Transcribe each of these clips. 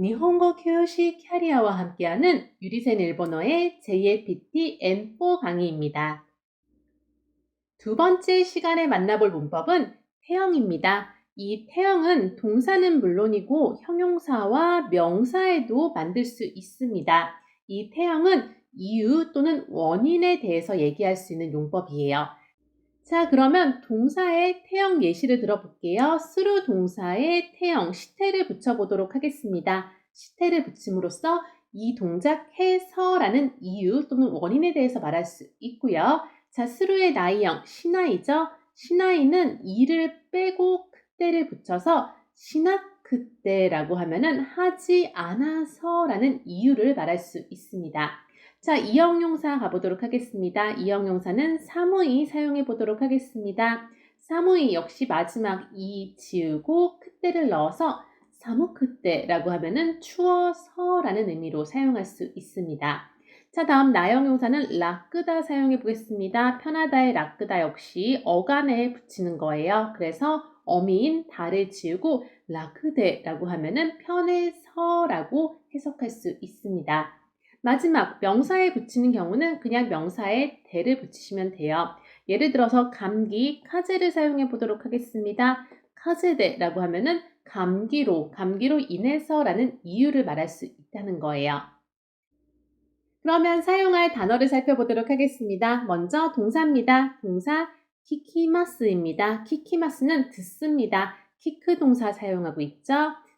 니혼고 교시 캐리아와 함께하는 유리센 일본어의 JLPT N4 강의입니다. 두 번째 시간에 만나볼 문법은 태형입니다. 이 태형은 동사는 물론이고 형용사와 명사에도 만들 수 있습니다. 이 태형은 이유 또는 원인에 대해서 얘기할 수 있는 용법이에요. 자, 그러면 동사의 태형 예시를 들어볼게요. 스루 동사의 태형, 시태를 붙여보도록 하겠습니다. 시태를 붙임으로써 이 동작 해서라는 이유 또는 원인에 대해서 말할 수 있고요. 자, 스루의 나이형, 시나이죠? 시나이는 이를 빼고 그때를 붙여서 신학 그때라고 하면은 하지 않아서라는 이유를 말할 수 있습니다. 자, 이형용사 가보도록 하겠습니다. 이형용사는 사무이 사용해 보도록 하겠습니다. 사무이 역시 마지막 이 지우고 그때를 넣어서 사무 그때라고 하면은 추워서라는 의미로 사용할 수 있습니다. 자, 다음 나형 용사는 라끄다 사용해 보겠습니다. 편하다의 라끄다 역시 어간에 붙이는 거예요. 그래서 어미인 다를 지우고 라크데라고 하면은 편해서라고 해석할 수 있습니다. 마지막 명사에 붙이는 경우는 그냥 명사에 대를 붙이시면 돼요. 예를 들어서 감기, 카제를 사용해 보도록 하겠습니다. 카제데라고 하면은 감기로, 감기로 인해서라는 이유를 말할 수 있다는 거예요. 그러면 사용할 단어를 살펴보도록 하겠습니다. 먼저 동사입니다. 동사 키키마스입니다. 키키마스는 듣습니다. 키크 동사 사용하고 있죠.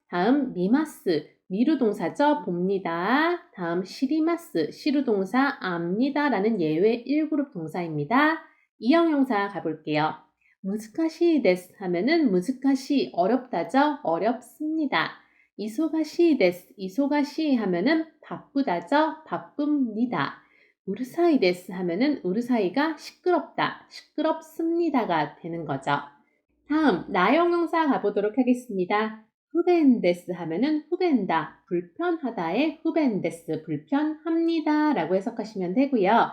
다음 미마스, 미루 동사죠. 봅니다. 다음 시리마스, 시루 동사 압니다라는 예외 1그룹 동사입니다. 이형용사 가볼게요. 무즈카시 데스 하면은 무즈카시 어렵다죠. 어렵습니다. 이소가시 데스, 이소가시 하면은 바쁘다죠. 바쁩니다. 우르사이 데스 하면은 우르사이가 시끄럽다, 시끄럽습니다가 되는 거죠. 다음 나형용사 가보도록 하겠습니다. 후벤데스 하면은 후벤다, 불편하다의 후벤데스, 불편합니다 라고 해석하시면 되고요.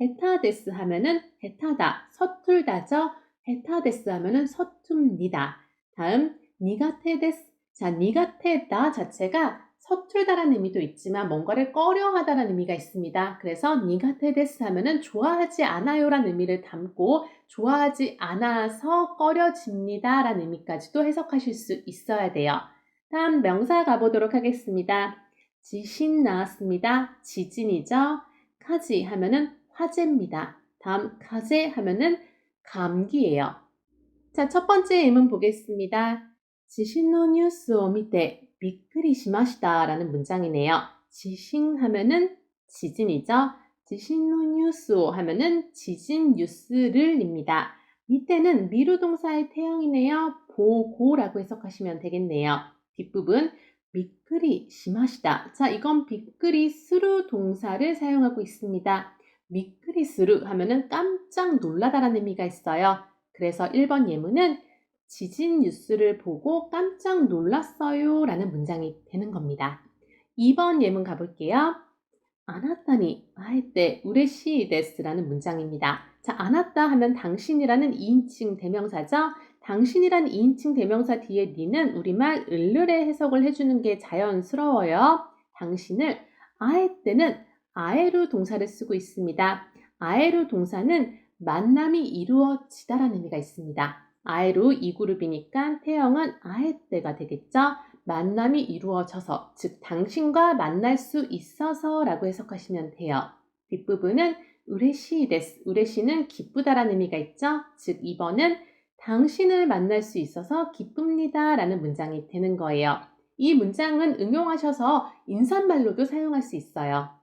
헤타데스 하면은 헤타다, 서툴다죠. 헤타데스 하면은 서툽니다. 다음 니가테데스. 자, 니가테다 자체가 서툴다라는 의미도 있지만 뭔가를 꺼려하다라는 의미가 있습니다. 그래서 니가테데스 하면은 좋아하지 않아요라는 의미를 담고 좋아하지 않아서 꺼려집니다라는 의미까지도 해석하실 수 있어야 돼요. 다음 명사 가보도록 하겠습니다. 지신 나왔습니다. 지진이죠. 카지 하면은 화재입니다. 다음 카제 하면은 감기예요. 자, 첫 번째 예문 보겠습니다. 지신노 뉴스 오미테 비크리 시마시다라는 문장이네요. 지신 하면은 지진이죠. 지신노 뉴스 하면은 지진 뉴스를입니다. 밑에는 미루 동사의 태형이네요. 보고라고 해석하시면 되겠네요. 뒷부분 비크리 시마시다. 자, 이건 비크리 스루 동사를 사용하고 있습니다. 미크리 스루 하면은 깜짝 놀라다라는 의미가 있어요. 그래서 1번 예문은 지진 뉴스를 보고 깜짝 놀랐어요 라는 문장이 되는 겁니다. 2번 예문 가볼게요. 아나타니 아에때 우레시 데스라는 문장입니다. 자, 아나타 하면 당신이라는 2인칭 대명사죠. 당신이란 2인칭 대명사 뒤에 니는 우리말 을르레 해석을 해주는 게 자연스러워요. 당신을 아에때는 아에루 동사를 쓰고 있습니다. 아에루 동사는 만남이 이루어지다라는 의미가 있습니다. 아에루 이 그룹이니까 태형은 아에 때가 되겠죠. 만남이 이루어져서, 즉 당신과 만날 수 있어서라고 해석하시면 돼요. 뒷부분은 우레시 데스, 우레시는 기쁘다라는 의미가 있죠. 즉 2번은 당신을 만날 수 있어서 기쁩니다 라는 문장이 되는 거예요. 이 문장은 응용하셔서 인사말로도 사용할 수 있어요.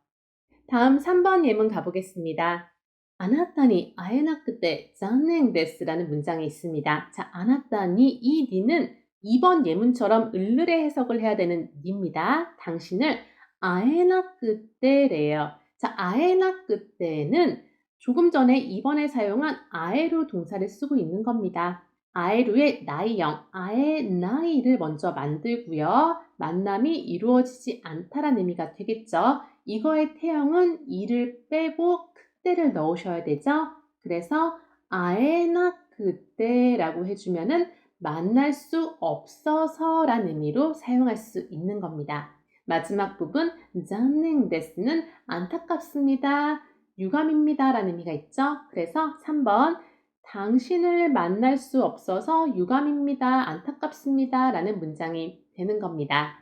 다음 3번 예문 가보겠습니다. 아나타니 아에나크 때 짠냉 데스라는 문장이 있습니다. 자, 아나타니 이 니는 2번 예문처럼 을르레 해석을 해야 되는 니입니다. 당신을 아에나크 때래요. 자, 아에나크 때는 조금 전에 2번에 사용한 아에루 동사를 쓰고 있는 겁니다. 아에루의 나이형, 아에 나이를 먼저 만들고요. 만남이 이루어지지 않다라는 의미가 되겠죠. 이거의 태형은 이를 빼고 그때를 넣으셔야 되죠. 그래서 아에나 그때라고 해주면은 만날 수 없어서 라는 의미로 사용할 수 있는 겁니다. 마지막 부분 잔능 데스는 안타깝습니다. 유감입니다 라는 의미가 있죠. 그래서 3번 당신을 만날 수 없어서 유감입니다. 안타깝습니다. 라는 문장이 되는 겁니다.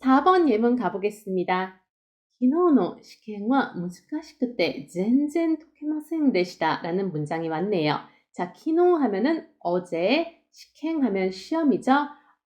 4번 예문 가보겠습니다. 昨日の試験は難しくて全然解けませんでした라는 문장이 왔네요. 자, 昨日 하면은 어제, 시행 하면 시험이죠.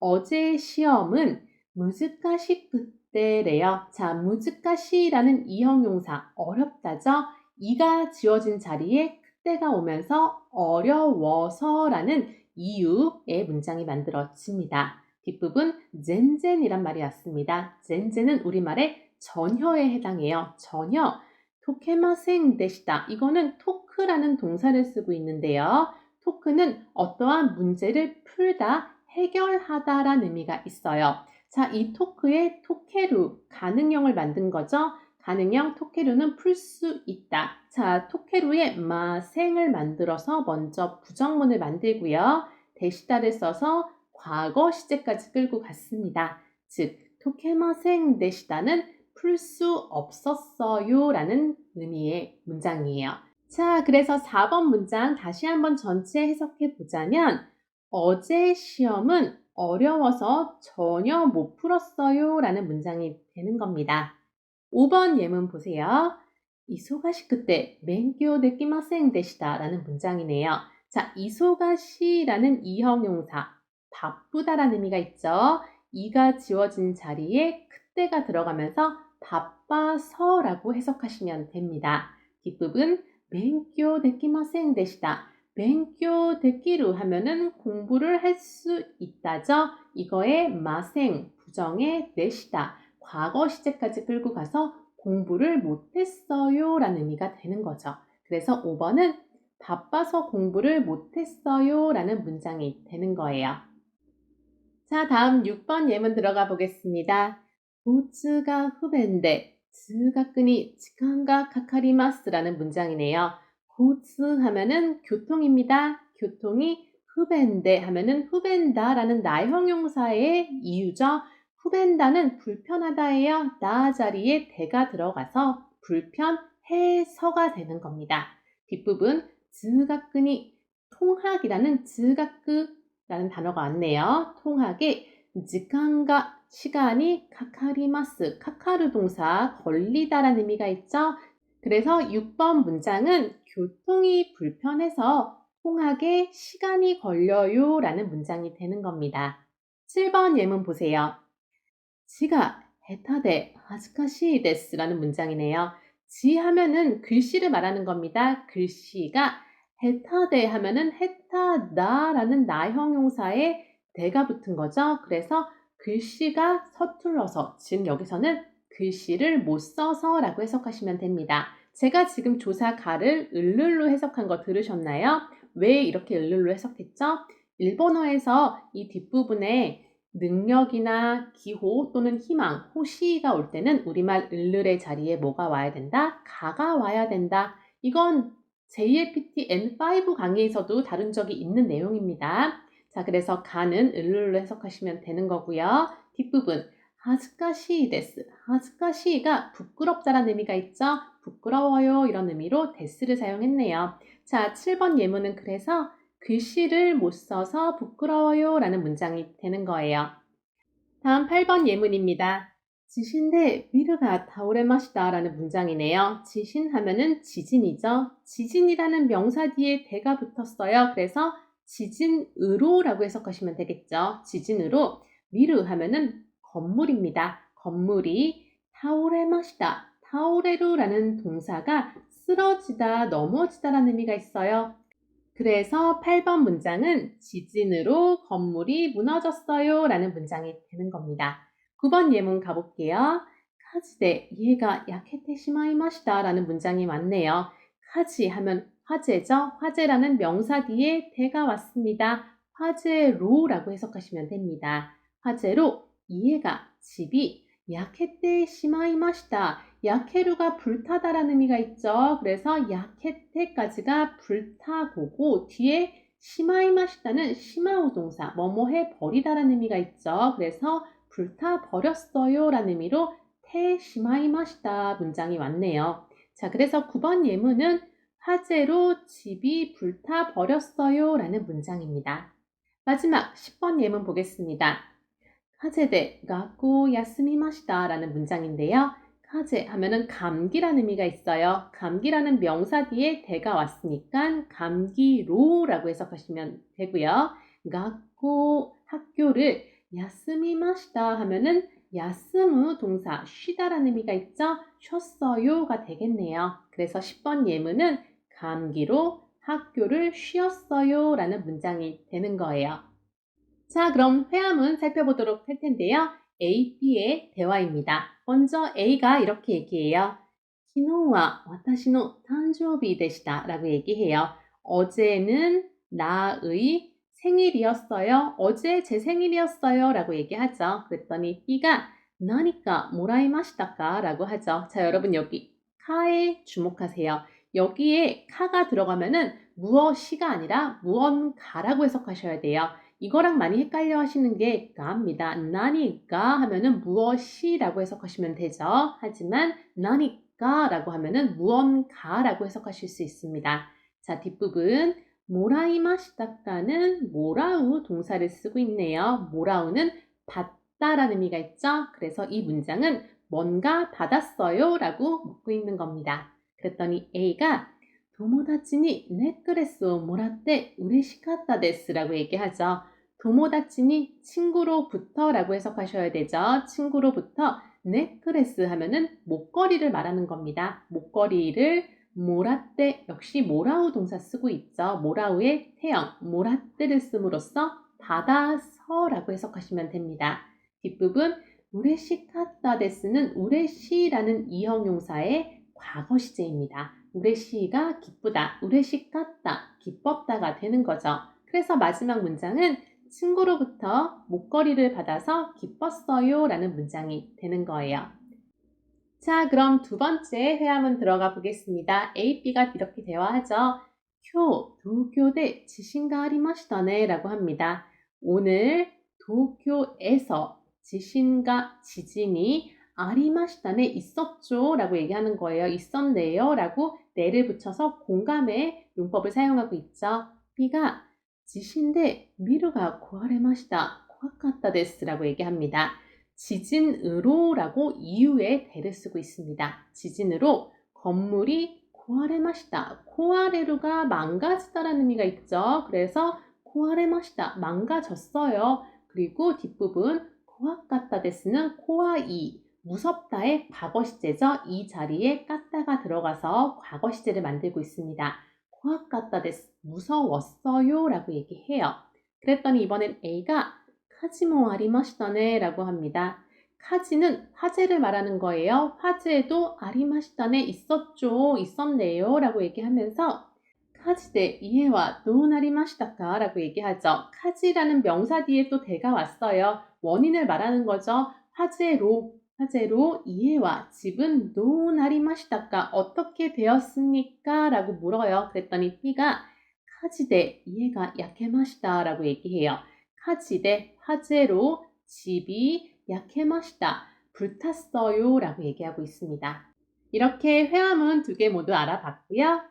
어제 시험은 難しく때래요. 자, 難し이라는 이형용사 어렵다죠. 이가 지워진 자리에 그때가 오면서 어려워서라는 이유의 문장이 만들어집니다. 뒷부분 젠젠이란 말이 왔습니다. 젠젠은 우리말의 전혀에 해당해요. 전혀. 토케마생 데시다. 이거는 토크라는 동사를 쓰고 있는데요. 토크는 어떠한 문제를 풀다, 해결하다라는 의미가 있어요. 자, 이 토크에 토케루, 가능형을 만든 거죠. 가능형 토케루는 풀 수 있다. 자, 토케루에 마생을 만들어서 먼저 부정문을 만들고요. 데시다를 써서 과거 시제까지 끌고 갔습니다. 즉, 토케마생 데시다는 풀 수 없었어요 라는 의미의 문장이에요. 자, 그래서 4번 문장 다시 한번 전체 해석해 보자면 어제 시험은 어려워서 전혀 못 풀었어요 라는 문장이 되는 겁니다. 5번 예문 보세요. 이소가시 그때 맹교 데끼마생 되시다 라는 문장이네요. 자, 이소가시라는 이형용사 바쁘다라는 의미가 있죠. 이가 지워진 자리에 그때가 들어가면서 바빠서라고 해석하시면 됩니다. 뒷부분 맹교 데끼마생 되시다. 맹교 데끼루 하면은 공부를 할 수 있다죠. 이거에 마생 부정의 내시다. 과거 시제까지 끌고 가서 공부를 못했어요 라는 의미가 되는 거죠. 그래서 5번은 바빠서 공부를 못했어요 라는 문장이 되는 거예요. 자, 다음 6번 예문 들어가 보겠습니다. 보츠가 후배인데, 즈가 끈이 지간가 카카리마스라는 문장이네요. 고츠 하면은 교통입니다. 교통이 후벤데 하면은 후벤다라는 나형용사의 이유죠. 후벤다는 불편하다예요. 나 자리에 대가 들어가서 불편해서가 되는 겁니다. 뒷부분 즈가끈이 통학이라는 즈가끄라는 단어가 왔네요. 통학에 지간가 시간이 카카리마스 카카르 동사 걸리다라는 의미가 있죠. 그래서 6번 문장은 교통이 불편해서 통학에 시간이 걸려요 라는 문장이 되는 겁니다. 7번 예문 보세요. 지가 헤타데 하즈카시 데스 라는 문장이네요. 지 하면은 글씨를 말하는 겁니다. 글씨가 헤타데 하면은 헤타다라는 나형용사에 대가 붙은 거죠. 그래서 글씨가 서툴러서 즉 여기서는 글씨를 못 써서 라고 해석하시면 됩니다. 제가 지금 조사 가를 을룰로 해석한 거 들으셨나요? 왜 이렇게 을룰로 해석했죠? 일본어에서 이 뒷부분에 능력이나 기호 또는 희망, 호시가 올 때는 우리말 을룰의 자리에 뭐가 와야 된다? 가가 와야 된다. 이건 JLPT N5 강의에서도 다룬 적이 있는 내용입니다. 자, 그래서 가는 을룰로 해석하시면 되는 거고요. 뒷부분 하즈카시 데스. 하즈카시가 부끄럽다라는 의미가 있죠. 부끄러워요 이런 의미로 데스를 사용했네요. 자, 7번 예문은 그래서 글씨를 못 써서 부끄러워요 라는 문장이 되는 거예요. 다음 8번 예문입니다. 지신대 미르가 다오레마시다 라는 문장이네요. 지신 하면은 지진이죠. 지진이라는 명사 뒤에 대가 붙었어요. 그래서 지진으로라고 해석하시면 되겠죠. 지진으로 미르 하면은 건물입니다. 건물이 타오레마시다. 타오레루라는 동사가 쓰러지다, 넘어지다라는 의미가 있어요. 그래서 8번 문장은 지진으로 건물이 무너졌어요 라는 문장이 되는 겁니다. 9번 예문 가볼게요. 카지대 얘가 야케테 시마이마시다 라는 문장이 왔네요. 카지 하면 화재죠. 화재라는 명사 뒤에 대가 왔습니다. 화재로라고 해석하시면 됩니다. 화재로 이해가 집이 야케테 시마이마시다. 야케루가 불타다라는 의미가 있죠. 그래서 야케테까지가 불타고고 뒤에 시마이마시다는 시마우 동사 뭐뭐 해 버리다라는 의미가 있죠. 그래서 불타 버렸어요 라는 의미로 테 시마이마시다 문장이 왔네요. 자, 그래서 9번 예문은 화재로 집이 불타 버렸어요 라는 문장입니다. 마지막 10번 예문 보겠습니다. 화재대 가고 야스미마시다 라는 문장인데요. 화재 하면은 감기라는 의미가 있어요. 감기라는 명사 뒤에 대가 왔으니까 감기로라고 해석하시면 되고요. 가고 학교를 야스미마시다 하면은 야스무 동사 쉬다라는 의미가 있죠. 쉬었어요가 되겠네요. 그래서 10번 예문은 감기로 학교를 쉬었어요 라는 문장이 되는 거예요. 자, 그럼 회화문 살펴보도록 할 텐데요. A, B의 대화입니다. 먼저 A가 이렇게 얘기해요. 昨日は 와타시노 탄조비 되시다 라고 얘기해요. 어제는 나의 생일이었어요. 어제 제 생일이었어요. 라고 얘기하죠. 그랬더니 B가 나니까 모라이마시다까 라고 하죠. 자, 여러분 여기 카에 주목하세요. 여기에 카가 들어가면은 무엇이가 아니라 무언가라고 해석하셔야 돼요. 이거랑 많이 헷갈려 하시는 게 가입니다. 나니까 하면은 무엇이라고 해석하시면 되죠. 하지만 나니까라고 하면은 무언가라고 해석하실 수 있습니다. 자, 뒷부분 모라이마시다까는 모라우 동사를 쓰고 있네요. 모라우는 받다라는 의미가 있죠. 그래서 이 문장은 뭔가 받았어요 라고 묻고 있는 겁니다. 그랬더니 A가 도모다치니 네크레스 모라떼 우레시카타 데스라고 얘기하죠. 도모다치니 친구로부터라고 해석하셔야 되죠. 친구로부터 네크레스 하면은 목걸이를 말하는 겁니다. 목걸이를 모라떼 역시 모라우 동사 쓰고 있죠. 모라우의 태형 모라떼를 씀으로써 받아서라고 해석하시면 됩니다. 뒷부분 우레시카타 데스는 우레시라는 이형용사의 과거 시제입니다. 우레시가 기쁘다, 우레시카타 기뻤다가 되는 거죠. 그래서 마지막 문장은 친구로부터 목걸이를 받아서 기뻤어요 라는 문장이 되는 거예요. 자, 그럼 두 번째 회화문 들어가 보겠습니다. A, B가 이렇게 대화하죠. 쿄, 도쿄대 지신가 아리마시다네 라고 합니다. 오늘 도쿄에서 지신가 지진이 아리마시다네 있었죠 라고 얘기하는 거예요. 있었네요 라고 내를 붙여서 공감의 용법을 사용하고 있죠. B가 지신데 미루가 고아레마시다 코아카타 데스라고 얘기합니다. 지진으로 라고 이유의 대를 쓰고 있습니다. 지진으로 건물이 고아레마시다 코아레루가 망가지다라는 의미가 있죠. 그래서 코아레마시다 망가졌어요. 그리고 뒷부분 코아카타 데스는 코아이 무섭다의 과거 시제죠. 이 자리에 까따가 들어가서 과거 시제를 만들고 있습니다. 코아까따 데스 무서웠어요 라고 얘기해요. 그랬더니 이번엔 A가 카지모 아리마시다네 라고 합니다. 카지는 화재를 말하는 거예요. 화재도 아리마시다네 있었죠, 있었네요 라고 얘기하면서 카지대 이해와 노나리마시다카 라고 얘기하죠. 카지라는 명사 뒤에 또 대가 왔어요. 원인을 말하는 거죠. 화재로 화재로 이해와 집은 노나리마시다까 어떻게 되었습니까? 라고 물어요. 그랬더니 B가 카지대 이해가 약해마시다 라고 얘기해요. 카지대 화재로 집이 약해마시다 불탔어요 라고 얘기하고 있습니다. 이렇게 회화문 두 개 모두 알아봤고요.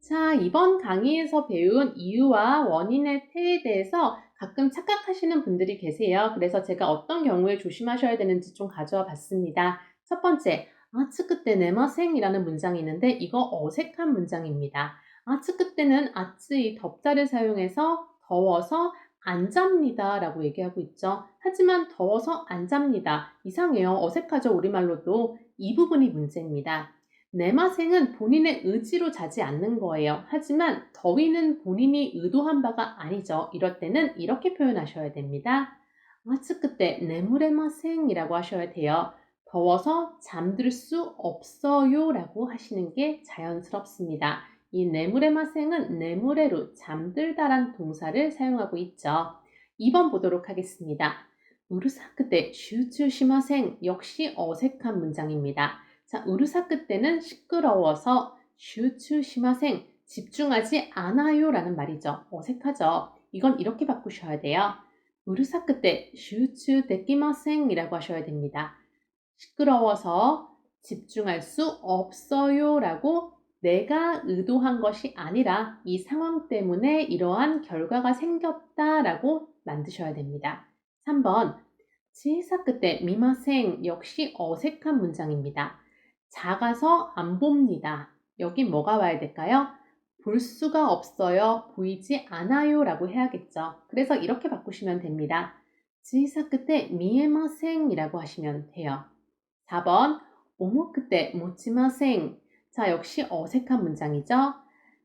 자, 이번 강의에서 배운 이유와 원인의 태에 대해서 가끔 착각하시는 분들이 계세요. 그래서 제가 어떤 경우에 조심하셔야 되는지 좀 가져와 봤습니다. 첫 번째, 아츠크 때 네마생이라는 문장이 있는데 이거 어색한 문장입니다. 아츠크 때는 아츠이 덥다를 사용해서 더워서 안 잡니다 라고 얘기하고 있죠. 하지만 더워서 안 잡니다. 이상해요. 어색하죠. 우리말로도. 이 부분이 문제입니다. 내마생은 본인의 의지로 자지 않는 거예요. 하지만 더위는 본인이 의도한 바가 아니죠. 이럴 때는 이렇게 표현하셔야 됩니다. 아츠크 때 네무레마생이라고 하셔야 돼요. 더워서 잠들 수 없어요 라고 하시는 게 자연스럽습니다. 이 네무레마생은 네무레로 잠들다란 동사를 사용하고 있죠. 2번 보도록 하겠습니다. 우르사크 때 슈츠시마생 역시 어색한 문장입니다. 자, 우르사크 때는 시끄러워서 슈츠시마생 집중하지 않아요 라는 말이죠. 어색하죠. 이건 이렇게 바꾸셔야 돼요. 우르사크 때 슈츠 데키마생 이라고 하셔야 됩니다. 시끄러워서 집중할 수 없어요 라고 내가 의도한 것이 아니라 이 상황 때문에 이러한 결과가 생겼다 라고 만드셔야 됩니다. 3번 지사크 때 미마생 역시 어색한 문장입니다. 작아서 안 봅니다. 여기 뭐가 와야 될까요? 볼 수가 없어요. 보이지 않아요. 라고 해야겠죠. 그래서 이렇게 바꾸시면 됩니다. 지사크 때 미에마생 이라고 하시면 돼요. 4번 오모크 때 모치마생 자 역시 어색한 문장이죠.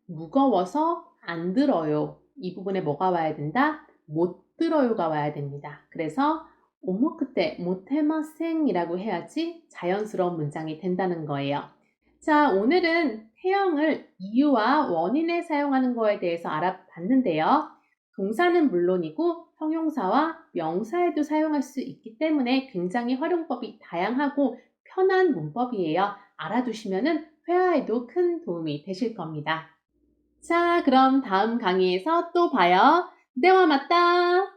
무거워서 안 들어요. 이 부분에 뭐가 와야 된다? 못 들어요가 와야 됩니다. 그래서 오모크 때 모테마생이라고 해야지 자연스러운 문장이 된다는 거예요. 자, 오늘은 태형을 이유와 원인에 사용하는 거에 대해서 알아봤는데요. 동사는 물론이고 형용사와 명사에도 사용할 수 있기 때문에 굉장히 활용법이 다양하고 편한 문법이에요. 알아두시면 회화에도 큰 도움이 되실 겁니다. 자, 그럼 다음 강의에서 또 봐요. 네와 맞다!